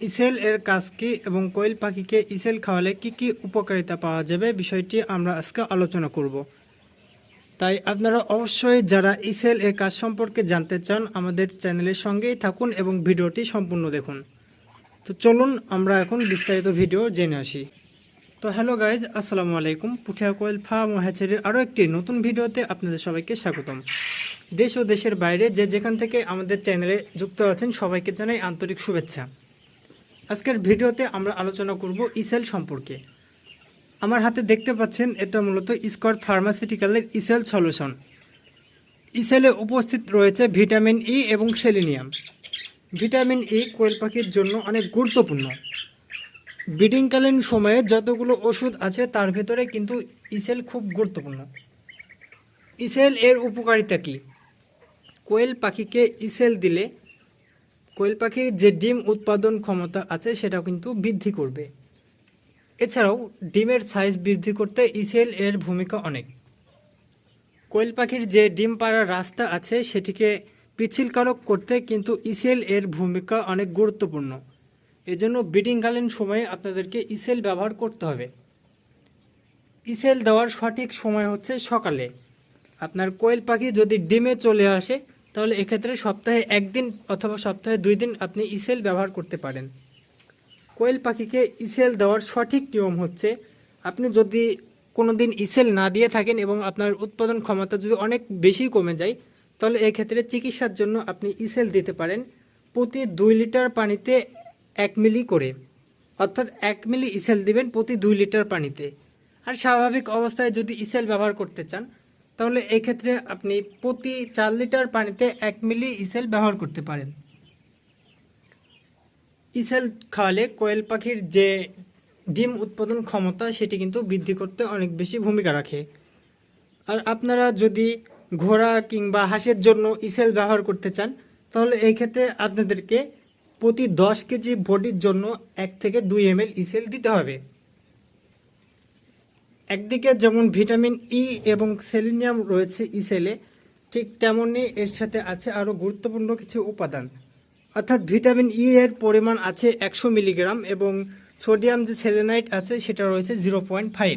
ইসেল এর কাজ কি এবং কোয়েল পাখিকে ইসেল খাওয়ালে কি কি উপকারিতা পাওয়া যাবে বিষয়টি আমরা আজকে আলোচনা করব। তাই আপনারা অবশ্যই যারা ইসেল এর কাজ সম্পর্কে জানতে চান আমাদের চ্যানেলের সঙ্গেই থাকুন এবং ভিডিওটি সম্পূর্ণ দেখুন। তো চলুন আমরা এখন বিস্তারিত ভিডিও জেনে আসি। তো হ্যালো গাইজ, আসসালামু আলাইকুম। পুঠিয়া কোয়েল ফার্ম ও হ্যাচারির আরও একটি নতুন ভিডিওতে আপনাদের সবাইকে স্বাগতম। দেশ ও দেশের বাইরে যে যেখান থেকে আমাদের চ্যানেলে যুক্ত আছেন সবাইকে জানাই আন্তরিক শুভেচ্ছা। আজকের ভিডিওতে আমরা আলোচনা করব ইসেল সম্পর্কে। আমার হাতে দেখতে পাচ্ছেন এটা মূলত স্কট ফার্মাসিউটিক্যালের ইসেল সলিউশন। ইসেলে উপস্থিত রয়েছে ভিটামিন ই এবং সেলিনিয়াম। ভিটামিন ই কোয়েল পাখির জন্য অনেক গুরুত্বপূর্ণ। ব্রিডিংকালীন সময়ে যতগুলো ওষুধ আছে, তার ভেতরে কিন্তু ইসেল খুব গুরুত্বপূর্ণ। ইসেল এর উপকারিতা কী? কোয়েল পাখিকে ইসেল দিলে কোয়েল পাখির যে ডিম উৎপাদন ক্ষমতা আছে, সেটাও কিন্তু বৃদ্ধি করবে। এছাড়াও ডিমের সাইজ বৃদ্ধি করতে ইসেল এর ভূমিকা অনেক। কোয়েল পাখির যে ডিম পাড়ার রাস্তা আছে, সেটিকে পিছিলকারক করতে কিন্তু ইসেল এর ভূমিকা অনেক গুরুত্বপূর্ণ। এজন্য ব্রিডিংকালীন সময়ে আপনাদেরকে ইসেল ব্যবহার করতে হবে। ইসেল দেওয়ার সঠিক সময় হচ্ছে সকালে। আপনার কোয়েল পাখি যদি ডিমে চলে আসে তাহলে এক্ষেত্রে সপ্তাহে একদিন অথবা সপ্তাহে দুই দিন আপনি ইসেল ব্যবহার করতে পারেন। কোয়েল পাখিকে ইসেল দেওয়ার সঠিক নিয়ম হচ্ছে, আপনি যদি কোনো দিন ইসেল না দিয়ে থাকেন এবং আপনার উৎপাদন ক্ষমতা যদি অনেক বেশি কমে যায়, তাহলে এক্ষেত্রে চিকিৎসার জন্য আপনি ইসেল দিতে পারেন প্রতি দুই লিটার পানিতে এক মিলি করে। অর্থাৎ এক মিলি ইসেল দিবেন প্রতি দুই লিটার পানিতে। আর স্বাভাবিক অবস্থায় যদি ইসেল ব্যবহার করতে চান তাহলে এক্ষেত্রে আপনি প্রতি চার লিটার পানিতে এক মিলি ইসেল ব্যবহার করতে পারেন। ইসেল খাওয়ালে কোয়েল পাখির যে ডিম উৎপাদন ক্ষমতা, সেটি কিন্তু বৃদ্ধি করতে অনেক বেশি ভূমিকা রাখে। আর আপনারা যদি ঘোড়া কিংবা হাঁসের জন্য ইসেল ব্যবহার করতে চান, তাহলে এই ক্ষেত্রে আপনাদেরকে প্রতি দশ কেজি বডির জন্য এক থেকে দুই এমএল ইসেল দিতে হবে। একদিকে যেমন ভিটামিন ই এবং সেলিনিয়াম রয়েছে ইসেলে ঠিক তেমনই এর সাথে আছে আরও গুরুত্বপূর্ণ কিছু উপাদান। অর্থাৎ ভিটামিন ই এর পরিমাণ আছে একশো মিলিগ্রাম এবং সোডিয়াম যে সেলেনাইট আছে সেটা রয়েছে জিরো পয়েন্ট ফাইভ।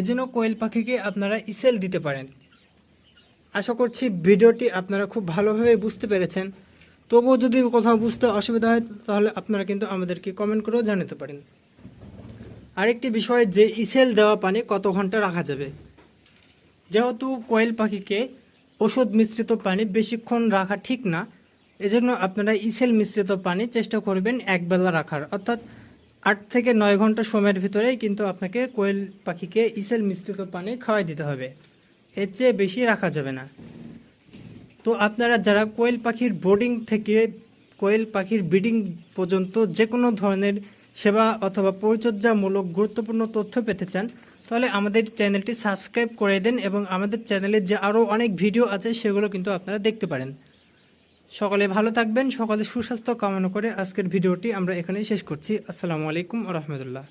এজন্য কোয়েল পাখিকে আপনারা ইসেল দিতে পারেন। আশা করছি ভিডিওটি আপনারা খুব ভালোভাবে বুঝতে পেরেছেন। তবুও যদি কোথাও বুঝতে অসুবিধা হয়, তাহলে আপনারা কিন্তু আমাদেরকে কমেন্ট করেও জানাতে পারেন। আরেকটি বিষয়, যে ইসেল দেওয়া পানি কত ঘণ্টা রাখা যাবে? যেহেতু কোয়েল পাখিকে ওষুধ মিশ্রিত পানি বেশিক্ষণ রাখা ঠিক না, এজন্য আপনারা ইসেল মিশ্রিত পানি চেষ্টা করবেন একবেলা রাখার। অর্থাৎ আট থেকে নয় ঘণ্টা সময়ের ভিতরেই কিন্তু আপনাকে কোয়েল পাখিকে ইসেল মিশ্রিত পানি খাওয়াই দিতে হবে। এর চেয়ে বেশি রাখা যাবে না। তো আপনারা যারা কোয়েল পাখির বোর্ডিং থেকে, কোয়েল পাখির ব্রিডিং পর্যন্ত যে কোনো ধরনের সেবা অথবা পরিচর্যামূলক গুরুত্বপূর্ণ তথ্য পেতে চান, তাহলে আমাদের চ্যানেলটি সাবস্ক্রাইব করে দেন এবং আমাদের চ্যানেলে যে আরও অনেক ভিডিও আছে সেগুলো কিন্তু আপনারা দেখতে পারেন। সকলে ভালো থাকবেন, সকলে সুস্বাস্থ্য কামনা করে আজকের ভিডিওটি আমরা এখানেই শেষ করছি। আসসালামু আলাইকুম রহমতুল্লাহ।